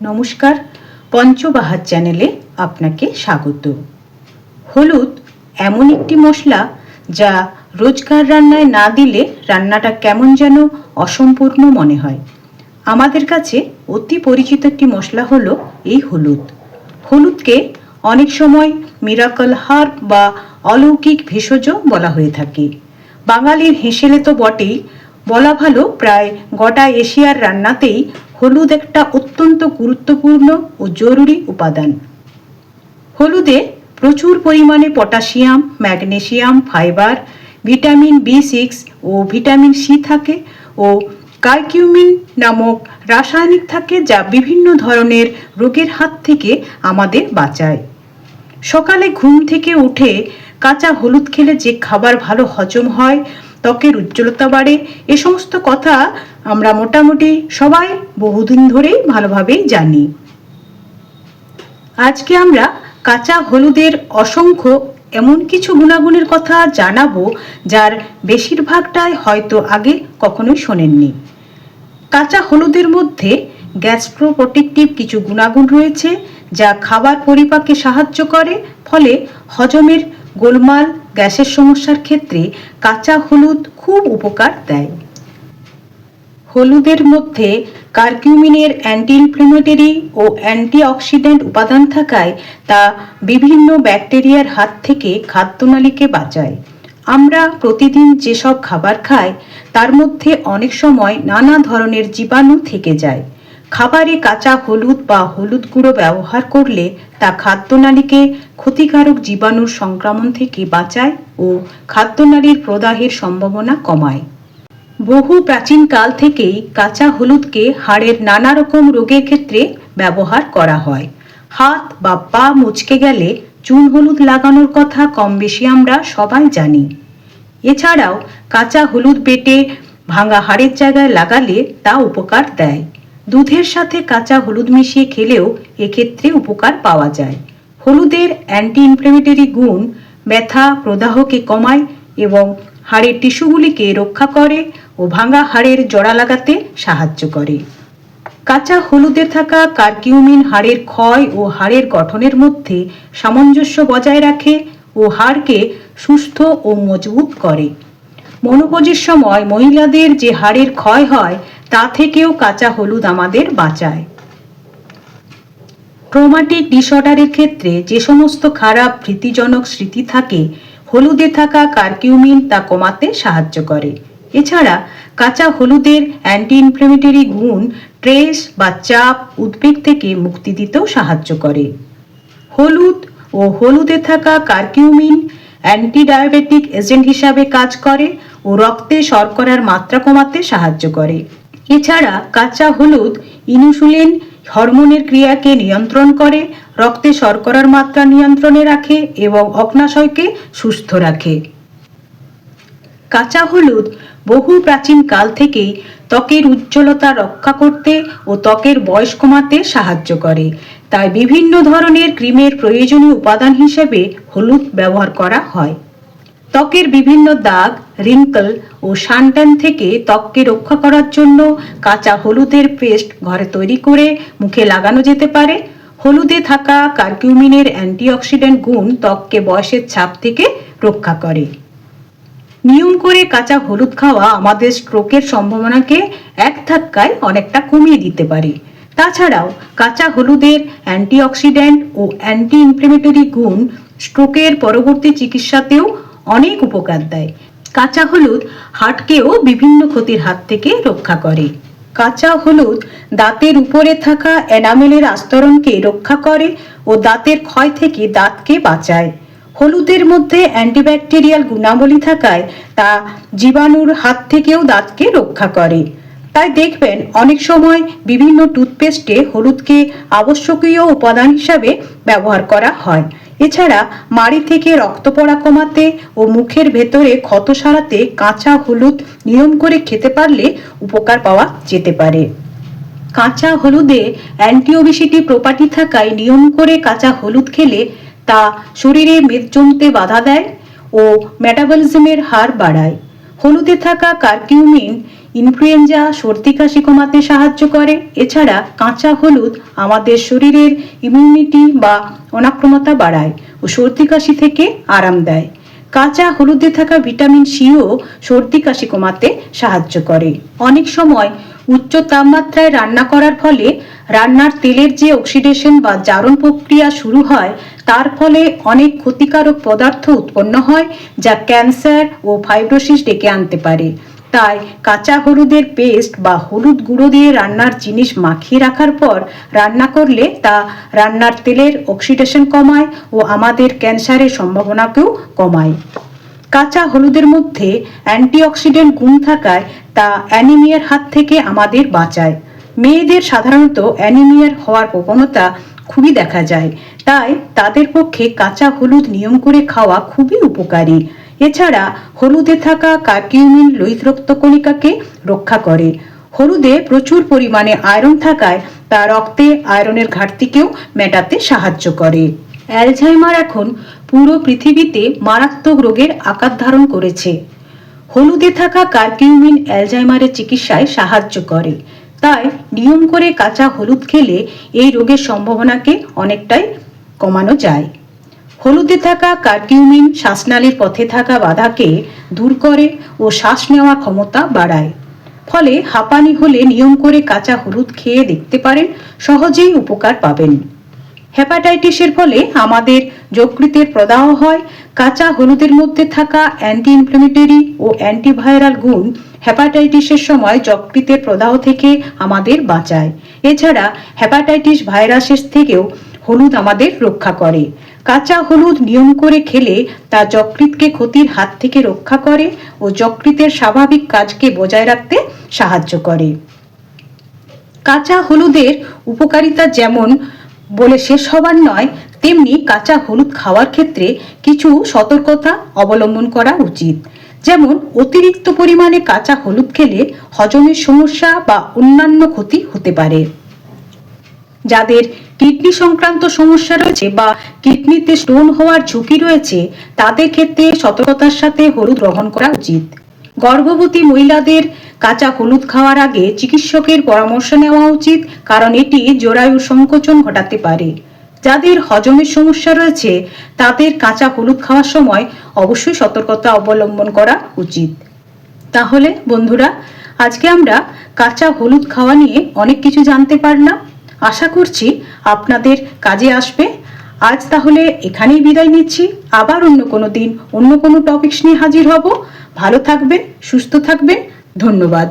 নমস্কার, পঞ্চবাহার চ্যানেলে আপনাকে স্বাগত। হলুদ এমন একটি মশলা যা রোজকার রান্নায় না দিলে রান্নাটা কেমন যেন অসম্পূর্ণ মনে হয়। আমাদের কাছে অতি পরিচিত একটি মশলা হলো এই হলুদ। হলুদকে অনেক সময় মিরাকল হার্ব বা অলৌকিক ভেষজ বলা হয়ে থাকে। বাঙালির হেসেলে তো বটেই বলা ভালো, প্রায় গোটা এশিয়ার রান্নাতেই হলুদ একটা অত্যন্ত গুরুত্বপূর্ণ ও জরুরি উপাদান। হলুদে প্রচুর পরিমাণে potassium, magnesium, fibre, vitamin B six ও ভিটামিন সি থাকে ও কার্কিউমিন নামক রাসায়নিক থাকে যা বিভিন্ন ধরনের রোগের হাত থেকে আমাদের বাঁচায়। সকালে ঘুম থেকে উঠে কাঁচা হলুদ খেলে যে খাবার ভালো হজম হয় ত্বকের উজ্জ্বলতা বাড়ে, এ সমস্ত কথা আমরা মোটামুটি সবাই বহুদিন ধরেই ভালোভাবেই জানি। আজকে আমরা কাঁচা হলুদের অসংখ্য এমন কিছু গুণাগুণের কথা জানাব, যার বেশিরভাগটাই হয়তো আগে কখনোই শোনেননি। কাঁচা হলুদের মধ্যে গ্যাস্ট্রোপ্রোটেকটিভ কিছু গুণাগুণ রয়েছে, যা খাবার পরিপাকে সাহায্য করে, ফলে হজমের গোলমাল গ্যাসের সমস্যার ক্ষেত্রে কাঁচা হলুদ খুব উপকার দেয়। হলুদের মধ্যে কার্কিউমিনের অ্যান্টি ইনফ্লেমেটরি ও অ্যান্টিঅক্সিডেন্ট উপাদান থাকায় তা বিভিন্ন ব্যাকটেরিয়ার হাত থেকে খাদ্যনালীকে বাঁচায়। আমরা প্রতিদিন যেসব খাবার খাই, তার মধ্যে অনেক সময় নানা ধরনের জীবাণু থেকে যায়। খাবারে কাঁচা হলুদ বা হলুদ গুঁড়ো ব্যবহার করলে তা খাদ্যনালীকে ক্ষতিকারক জীবাণুর সংক্রমণ থেকে বাঁচায় ও খাদ্যনালীর প্রদাহের সম্ভাবনা কমায়। বহু প্রাচীন কাল থেকেই কাঁচা হলুদকে হাড়ের নানা রকম রোগের ক্ষেত্রে ব্যবহার করা হয়। হাত বা পা মুচকে গেলে চুন হলুদ লাগানোর কথা কম বেশি আমরা সবাই জানি। এছাড়াও কাঁচা হলুদ বেটে ভাঙা হাড়ের জায়গায় লাগালে তা উপকার দেয়। দুধের সাথে কাঁচা হলুদ মিশিয়ে খেলেও এক্ষেত্রে উপকার পাওয়া যায়। হলুদের অ্যান্টি ইনফ্লেমেটরি গুণ ব্যথা প্রদাহকে কমায় এবং হাড়ের টিস্যুগুলিকে রক্ষা করে ও ভাঙা হাড়ের জড়া লাগাতে সাহায্য করে। কাঁচা হলুদে থাকা কার্কিউমিন হাড়ের ক্ষয় ও হাড়ের গঠনের মধ্যে সামঞ্জস্য বজায় রাখে ও হাড়কে সুস্থ ও মজবুত করে। মনোপজের সময় মহিলাদের যে হাড়ের ক্ষয় হয়, তা থেকেও কাঁচা হলুদ আমাদের বাঁচায়। ট্রোমাটিক ডিসঅর্ডারের ক্ষেত্রে যে সমস্ত খারাপ, ভীতিজনক স্মৃতি থাকে, হলুদে থাকা কার্কিউমিন তা কমাতে সাহায্য করে। এছাড়া কাঁচা হলুদের অ্যান্টি ইনফ্লেমেটরি গুণ ট্রেস বা চাপ, উদ্বেগ থেকে মুক্তি দিতেও সাহায্য করে। হলুদ ও হলুদে থাকা কার্কিউমিন অ্যান্টি ডায়াবেটিক এজেন্ট হিসাবে কাজ করে ও রক্তে শর্করার মাত্রা কমাতে সাহায্য করে। এছাড়া কাঁচা হলুদ, ইনসুলিন হরমোনের ক্রিয়াকে নিয়ন্ত্রণ করে, রক্তে শর্করার মাত্রা নিয়ন্ত্রণে রাখে এবং অগ্নাশয়কে সুস্থ রাখে। কাঁচা হলুদ বহু প্রাচীন কাল থেকেই ত্বকের উজ্জ্বলতা রক্ষা করতে ও ত্বকের বয়স কমাতে সাহায্য করে। তাই বিভিন্ন ধরনের ক্রিমের প্রয়োজনীয় উপাদান হিসেবে হলুদ ব্যবহার করা হয়। ত্বকের বিভিন্ন দাগ রিঙ্কল ও সানট্যান থেকে ত্বককে রক্ষা করার জন্য কাঁচা হলুদের পেস্ট ঘরে তৈরি করে মুখে লাগানো যেতে পারে। হলুদে থাকা কার্কিউমিনের অ্যান্টিঅক্সিডেন্ট গুণ ত্বককে বয়সের ছাপ থেকে রক্ষা করে। নিয়ম করে কাঁচা হলুদ খাওয়া আমাদের স্ট্রোকের সম্ভাবনাকে এক ধাক্কায় অনেকটা কমিয়ে দিতে পারে। তাছাড়াও কাঁচা হলুদের অ্যান্টিঅক্সিডেন্ট ও অ্যান্টি ইনফ্লেমেটরি গুণ স্ট্রোকের পরবর্তী চিকিৎসাতেও অনেক উপকার দেয়। কাঁচা হলুদ হার্টকেও বিভিন্ন ক্ষতির হাত থেকে রক্ষা করে। কাঁচা হলুদ দাঁতের উপরে থাকা এনামেলের আস্তরণকে রক্ষা করে ও দাঁতের ক্ষয় থেকে দাঁতকে বাঁচায়। হলুদের মধ্যে অ্যান্টিব্যাকটেরিয়াল গুণাবলী থাকায় তা জীবাণুর হাত থেকেও দাঁতকে রক্ষা করে। তাই দেখবেন অনেক সময় বিভিন্ন টুথপেস্টে হলুদকে আবশ্যকীয় উপাদান হিসাবে ব্যবহার করা হয়। এছাড়া মাড়ি থেকে রক্ত পড়া কমাতে ও মুখের ভেতরে ক্ষত সারাতে কাঁচা হলুদ নিয়ম করে খেতে পারলে উপকার পাওয়া যেতে পারে। কাঁচা হলুদে অ্যান্টিওবিসিটি প্রপার্টি থাকায় নিয়ম করে কাঁচা হলুদ খেলে তা শরীরে মেদ জমতে বাধা দেয় ও মেটাবলিজমের হার বাড়ায়। হলুদে থাকা কার্কিউমিন ইনফ্লুয়েঞ্জা, সর্দি, কাশি কমাতে সাহায্য করে। এছাড়া কাঁচা হলুদ আমাদের শরীরের ইমিউনিটি বা অনাক্রমতা বাড়ায় ও সর্দি, কাশি থেকে আরাম দেয়। কাঁচা হলুদে থাকা ভিটামিন সিও সর্দি, কাশি কমাতে সাহায্য করে। অনেক সময় উচ্চ তাপমাত্রায় রান্না করার ফলে রান্নার তেলের যে অক্সিডেশন বা জারণ প্রক্রিয়া শুরু হয়, তার ফলে অনেক ক্ষতিকারক পদার্থ উৎপন্ন হয়, যা ক্যান্সার ও ফাইব্রোসিস ডেকে আনতে পারে। তাই কাঁচা হলুদের পেস্ট বা হলুদ গুঁড়ো দিয়ে রান্নার জিনিস মাখিয়ে রাখার পর রান্না করলে তা রান্নার তেলের অক্সিডেশন কমায় ও আমাদের ক্যান্সারের সম্ভাবনাকেও কমায়। কাঁচা হলুদের মধ্যে অ্যান্টিঅক্সিডেন্ট গুণ থাকায় তা অ্যানিমিয়ার হাত থেকে আমাদের বাঁচায়। মেয়েদের সাধারণত অ্যানিমিয়ার হওয়ার প্রবণতা খুবই দেখা যায়। তাই তাদের পক্ষে কাঁচা হলুদ নিয়ম করে খাওয়া খুবই উপকারী। এছাড়া হলুদে থাকা কার্কিউমিন লোহিত রক্তকণিকাকে রক্ষা করে। হলুদে প্রচুর পরিমাণে আয়রন থাকায় তা রক্তে আয়রনের ঘাটতিকেও মেটাতে সাহায্য করে। অ্যালঝাইমার এখন পুরো পৃথিবীতে মারাত্মক রোগের আকার ধারণ করেছে। হলুদে থাকা কার্কিউমিন অ্যালজাইমারের চিকিৎসায় সাহায্য করে। তাই নিয়ম করে কাঁচা হলুদ খেলে এই রোগের সম্ভাবনাকে অনেকটাই কমানো যায়। হলুদে থাকা কার্কিউমিন শ্বাসনালীর পথে থাকা বাধাকে দূর করে ও শ্বাস নেওয়ার ক্ষমতা বাড়ায়। ফলে হাঁপানি হলে নিয়ম করে কাঁচা হলুদ খেয়ে দেখতে পারেন, সহজেই উপকার পাবেন। হেপাটাইটিসের ফলে আমাদের যকৃতের প্রদাহ হয়। কাঁচা হলুদের মধ্যে থাকা অ্যান্টি ইনফ্লেমেটরি ও অ্যান্টিভাইরাল গুণ হেপাটাইটিসের সময় যকৃতের প্রদাহ থেকে আমাদের বাঁচায়। এছাড়া হেপাটাইটিস ভাইরাসের থেকেও হলুদ আমাদের রক্ষা করে। কাঁচা হলুদ নিয়ম করে খেলে তা যকৃতকে ক্ষতির হাত থেকে রক্ষা করে ও যকৃতের স্বাভাবিক কাজকে বজায় রাখতে সাহায্য করে। কাঁচা হলুদের উপকারিতা যেমন বলে শেষ হবার নয়, তেমনি কাঁচা হলুদ খাওয়ার ক্ষেত্রে কিছু সতর্কতা অবলম্বন করা উচিত। যেমন, অতিরিক্ত পরিমাণে কাঁচা হলুদ খেলে হজমের সমস্যা বা অন্যান্য ক্ষতি হতে পারে। যাদের কিডনি সংক্রান্ত সমস্যা রয়েছে বা কিডনিতে স্টোন হওয়ার ঝুঁকি রয়েছে, তাদের ক্ষেত্রে সতর্কতার সাথে হলুদ গ্রহণ করা উচিত। গর্ভবতী মহিলাদের কাঁচা হলুদ খাওয়ার আগে চিকিৎসকের পরামর্শ নেওয়া উচিত, কারণ এটি জরায়ু সংকোচন ঘটাতে পারে। যাদের হজমের সমস্যা রয়েছে, তাদের কাঁচা হলুদ খাওয়ার সময় অবশ্যই সতর্কতা অবলম্বন করা উচিত। তাহলে, বন্ধুরা, আজকে আমরা কাঁচা হলুদ খাওয়া নিয়ে অনেক কিছু জানতে পারলাম। আশা করছি আপনাদের কাজে আসবে। আজ তাহলে এখানেই বিদায় নিচ্ছি। আবার অন্য কোনো দিন অন্য কোনো টপিকস নিয়ে হাজির হব। ভালো থাকবেন, সুস্থ থাকবেন। ধন্যবাদ।